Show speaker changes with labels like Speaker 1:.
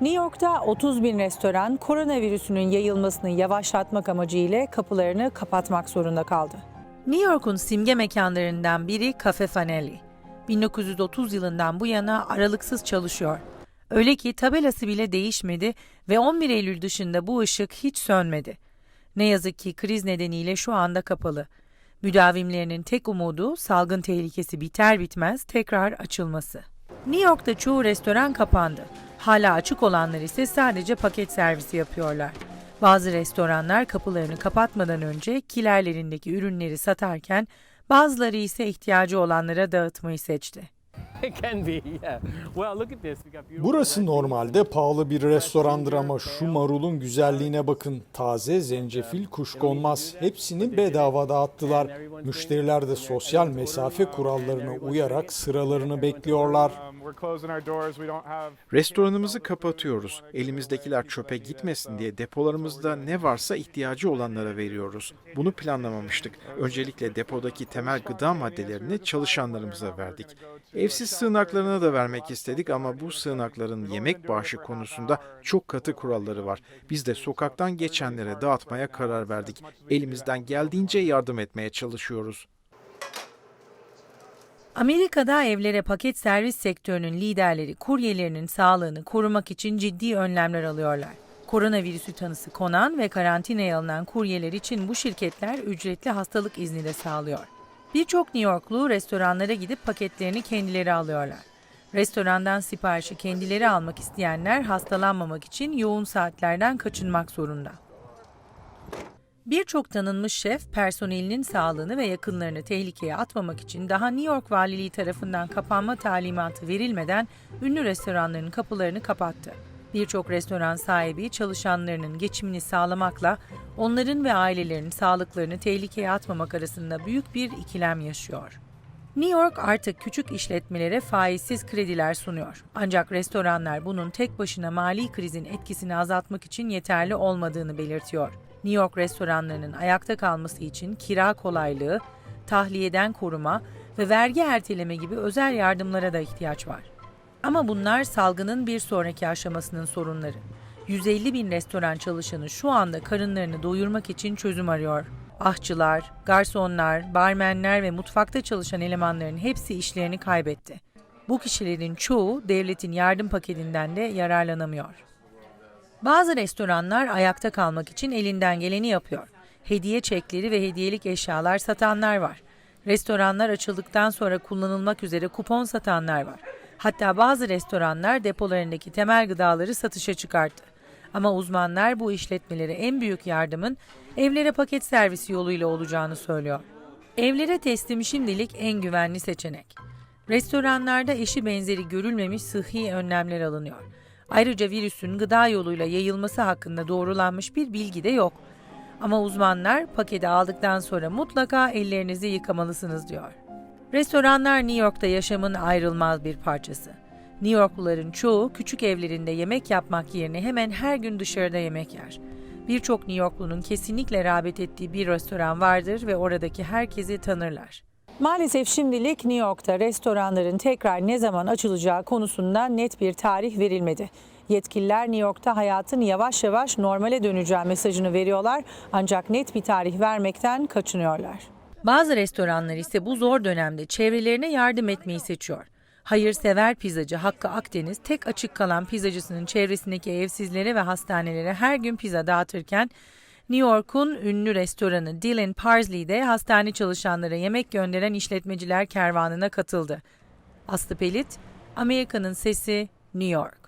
Speaker 1: New York'ta 30 bin restoran koronavirüsünün yayılmasını yavaşlatmak amacıyla kapılarını kapatmak zorunda kaldı. New York'un simge mekanlarından biri Cafe Fanelli. 1930 yılından bu yana aralıksız çalışıyor. Öyle ki tabelası bile değişmedi ve 11 Eylül dışında bu ışık hiç sönmedi. Ne yazık ki kriz nedeniyle şu anda kapalı. Müdavimlerinin tek umudu salgın tehlikesi biter bitmez tekrar açılması. New York'ta çoğu restoran kapandı. Hala açık olanlar ise sadece paket servisi yapıyorlar. Bazı restoranlar kapılarını kapatmadan önce kilerlerindeki ürünleri satarken bazıları ise ihtiyacı olanlara dağıtmayı seçti.
Speaker 2: It can be, yeah. Well, look at this. We got beautiful
Speaker 3: Burası normalde pahalı bir restorandır ama şu marulun güzelliğine bakın. Taze zencefil, kuşkonmaz hepsini bedava dağıttılar. Müşteriler de sosyal mesafe kurallarına uyarak sıralarını bekliyorlar.
Speaker 4: Um,
Speaker 5: Restoranımızı kapatıyoruz. Elimizdekiler çöpe gitmesin diye depolarımızda ne varsa ihtiyacı olanlara veriyoruz. Bunu planlamamıştık. Öncelikle depodaki temel gıda maddelerini çalışanlarımıza verdik. Evsiz sığınaklarına da vermek istedik ama bu sığınakların yemek bağışı konusunda çok katı kuralları var. Biz de sokaktan geçenlere dağıtmaya karar verdik. Elimizden geldiğince yardım etmeye çalışıyoruz.
Speaker 1: Amerika'da evlere paket servis sektörünün liderleri kuryelerinin sağlığını korumak için ciddi önlemler alıyorlar. Koronavirüsü tanısı konan ve karantinaya alınan kuryeler için bu şirketler ücretli hastalık izni de sağlıyor. Birçok New Yorklu restoranlara gidip paketlerini kendileri alıyorlar. Restorandan siparişi kendileri almak isteyenler hastalanmamak için yoğun saatlerden kaçınmak zorunda. Birçok tanınmış şef personelinin sağlığını ve yakınlarını tehlikeye atmamak için daha New York Valiliği tarafından kapanma talimatı verilmeden ünlü restoranların kapılarını kapattı. Birçok restoran sahibi çalışanlarının geçimini sağlamakla onların ve ailelerinin sağlıklarını tehlikeye atmamak arasında büyük bir ikilem yaşıyor. New York artık küçük işletmelere faizsiz krediler sunuyor. Ancak restoranlar bunun tek başına mali krizin etkisini azaltmak için yeterli olmadığını belirtiyor. New York restoranlarının ayakta kalması için kira kolaylığı, tahliyeden koruma ve vergi erteleme gibi özel yardımlara da ihtiyaç var. Ama bunlar salgının bir sonraki aşamasının sorunları. 150 bin restoran çalışanı şu anda karınlarını doyurmak için çözüm arıyor. Ahçılar, garsonlar, barmenler ve mutfakta çalışan elemanların hepsi işlerini kaybetti. Bu kişilerin çoğu devletin yardım paketinden de yararlanamıyor. Bazı restoranlar ayakta kalmak için elinden geleni yapıyor. Hediye çekleri ve hediyelik eşyalar satanlar var. Restoranlar açıldıktan sonra kullanılmak üzere kupon satanlar var. Hatta bazı restoranlar depolarındaki temel gıdaları satışa çıkarttı. Ama uzmanlar bu işletmelere en büyük yardımın evlere paket servisi yoluyla olacağını söylüyor. Evlere teslim şimdilik en güvenli seçenek. Restoranlarda eşi benzeri görülmemiş sıhhi önlemler alınıyor. Ayrıca virüsün gıda yoluyla yayılması hakkında doğrulanmış bir bilgi de yok. Ama uzmanlar paketi aldıktan sonra mutlaka ellerinizi yıkamalısınız diyor. Restoranlar New York'ta yaşamın ayrılmaz bir parçası. New Yorkluların çoğu küçük evlerinde yemek yapmak yerine hemen her gün dışarıda yemek yer. Birçok New Yorklunun kesinlikle rağbet ettiği bir restoran vardır ve oradaki herkesi tanırlar. Maalesef şimdilik New York'ta restoranların tekrar ne zaman açılacağı konusunda net bir tarih verilmedi. Yetkililer New York'ta hayatın yavaş yavaş normale döneceği mesajını veriyorlar ancak net bir tarih vermekten kaçınıyorlar. Bazı restoranlar ise bu zor dönemde çevrelerine yardım etmeyi seçiyor. Hayırsever pizzacı Hakkı Akdeniz tek açık kalan pizzacısının çevresindeki evsizlere ve hastanelere her gün pizza dağıtırken New York'un ünlü restoranı Dylan Parsley'de hastane çalışanlara yemek gönderen işletmeciler kervanına katıldı. Aslı Pelit, Amerika'nın Sesi, New York.